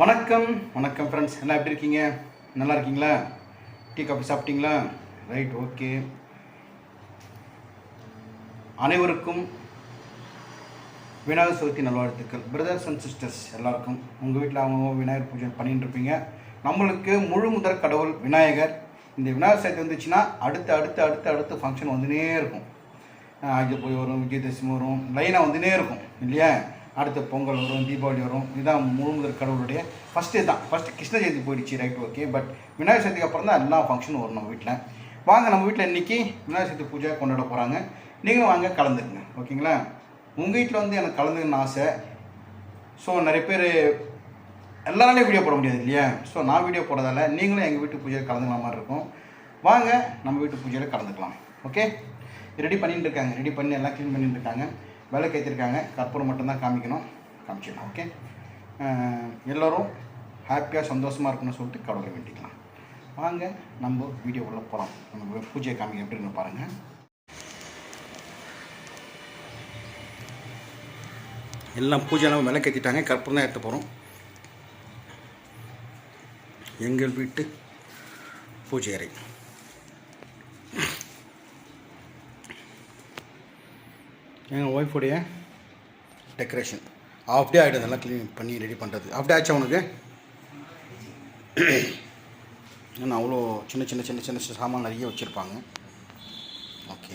வணக்கம் வணக்கம் ஃப்ரெண்ட்ஸ் எல்லாம் எப்படி இருக்கீங்க? நல்லா இருக்கீங்களா? டீ காஃபி சாப்பிட்டீங்களா? ரைட் ஓகே அனைவருக்கும் விநாயகர் சதுர்த்தி நல்வாழ்த்துக்கள். பிரதர்ஸ் அண்ட் சிஸ்டர்ஸ் எல்லாருக்கும். உங்கள் வீட்டில் அவங்க விநாயகர் பூஜை பண்ணிட்டு இருப்பீங்க. நம்மளுக்கு முழு முதற் கடவுள் விநாயகர். இந்த விநாயகர் சதுர்த்தி வந்துச்சுன்னா அடுத்து அடுத்து அடுத்து அடுத்து ஃபங்க்ஷன் வந்துனே இருக்கும். ஆகிய போய் வரும் விஜயதசமி வரும் லைனாக வந்துனே இருக்கும் இல்லையா? அடுத்து பொங்கல் வரும் தீபாவளி வரும். இதுதான் முழு முதல் கடவுளுடைய ஃபஸ்ட்டு தான் ஃபஸ்ட்டு கிருஷ்ண ஜெயந்தி போயிடுச்சு ரைட் ஓகே பட் விநாயகர் சதுர்த்திக்கு அப்புறம் தான் எல்லா ஃபங்க்ஷனும் வரும் நம்ம வீட்டில் வாங்க நம்ம வீட்டில் இன்றைக்கி விநாயகர் சதுர்த்தி பூஜை கொண்டாட போகிறாங்க நீங்களும் வாங்க கலந்துக்குங்க ஓகேங்களா? உங்கள் வீட்டில் வந்து எனக்கு கலந்துக்கணும்னு ஆசை. ஸோ நிறைய பேர் எல்லாராலையும் வீடியோ போட முடியாது இல்லையா? ஸோ நான் வீடியோ போடுறதால நீங்களும் எங்கள் வீட்டு பூஜையில் கலந்துக்கலாம் மாதிரி இருக்கும். வாங்க நம்ம வீட்டு பூஜையில் கலந்துக்கலாம் ஓகே ரெடி பண்ணிட்டு இருக்காங்க ரெடி பண்ணி எல்லாம் க்ளீன் பண்ணிட்டு இருக்காங்க. விளக்கு ஏற்றிருக்காங்க கற்பூரம் மட்டும்தான் காமிக்கணும். காமிச்சிடணும் ஓகே எல்லோரும் ஹாப்பியாக சந்தோஷமாக இருக்கணும்னு சொல்லிட்டு கடவுளை வேண்டிக்கலாம். வாங்க நம்ம வீடியோக்குள்ளே போகலாம் நம்ம பூஜையை காமிக்க எப்படின்னு பாருங்கள் எல்லாம் பூஜைலாம் விளக்கேற்றிட்டாங்க கற்பூரம் தான் எடுத்து போகிறோம் எங்கள் வீட்டு பூஜை அறை. எங்கள் ஒய்ஃபுடைய டெக்கரேஷன் ஆஃப் டே ஆகிடும் இதெல்லாம் க்ளீன் பண்ணி ரெடி பண்ணுறது ஆஃப் டே ஆச்சு உனக்கு? ஏன்னா அவ்வளோ சின்ன சின்ன சின்ன சின்ன சாமான் நிறைய வச்சுருப்பாங்க. ஓகே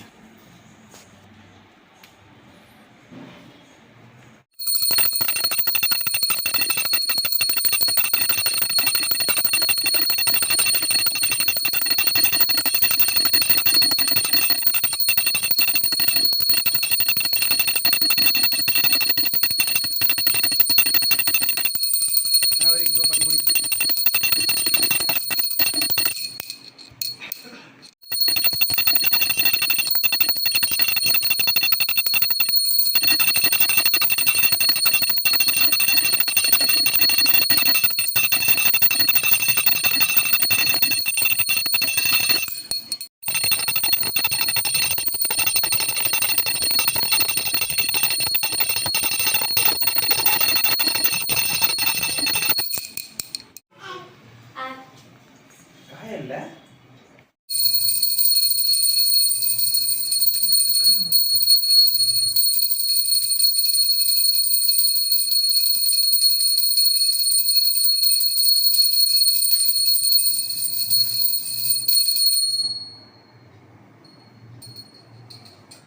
காயல்ல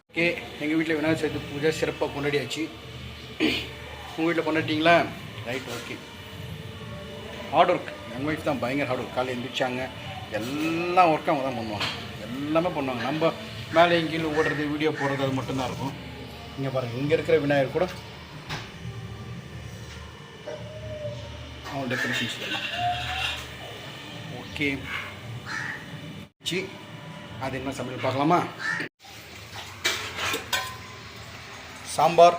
ஓகே எங்கள் வீட்டில் விநாயகர் சதுர்த்தி பூஜை சிறப்பாக கொண்டாடியாச்சு. உங்கள் வீட்டில் கொண்டாட்டிங்களா ரைட் ஓகே ஹார்ட் ஒர்க் எங்கள் ஒய்ஃப் தான் பயங்கர ஹார்ட் ஒர்க் காலையில் எழுந்திரிச்சாங்க எல்லா ஒர்க்கும் அவங்க தான் பண்ணுவாங்க. எல்லாமே பண்ணுவாங்க. நம்ம மேலே எங்கேயும் ஓடுறது வீடியோ போடுறது அது மட்டும்தான் இருக்கும். இங்கே பாருங்கள் இங்கே இருக்கிற விநாயகர் கூட அவங்க டெக்கரேஷன்ஸ் எல்லாம். ஓகே சி அது என்ன சமையல் பார்க்கலாமா? சாம்பார்.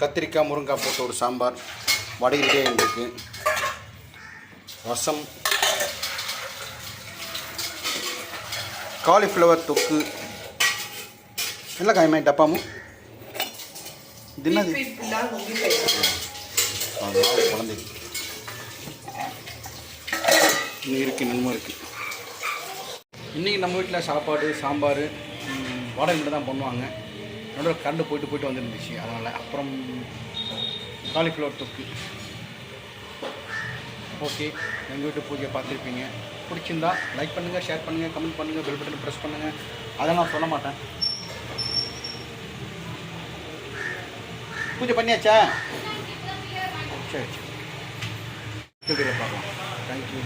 கத்திரிக்காய் முருங்காய் போட்ட ஒரு சாம்பார். வடையிலே எங்களுக்கு ரசம். காலிஃப்ளவர் தொக்கு ಎಲ್ಲ ಕಾಯಿ ಮಾಡಿ ಡಪ್ಪಾಮು ದಿನ குழந்தை இன்னும் இருக்குது இன்னமும் இருக்குது இன்றைக்கி நம்ம வீட்டில் சாப்பாடு சாம்பார் ம், வடை மட்டும் தான் பண்ணுவாங்க நடுவில் கரண்டு போயிட்டு போயிட்டு வந்துருந்துச்சு அதனால் அப்புறம் காலிஃப்ளவர் தொக்கு ஓகே. எங்கள் வீட்டு பூஜையை பார்த்துருப்பீங்க. பிடிச்சிருந்தா லைக் பண்ணுங்கள் ஷேர் பண்ணுங்கள் கமெண்ட் பண்ணுங்கள் பெல் பட்டன் ப்ரெஸ் பண்ணுங்கள் அதை நான் சொல்ல மாட்டேன். பூஜை பண்ணியாச்சா? சரி சரி. பார்க்கலாம். தேங்க்யூ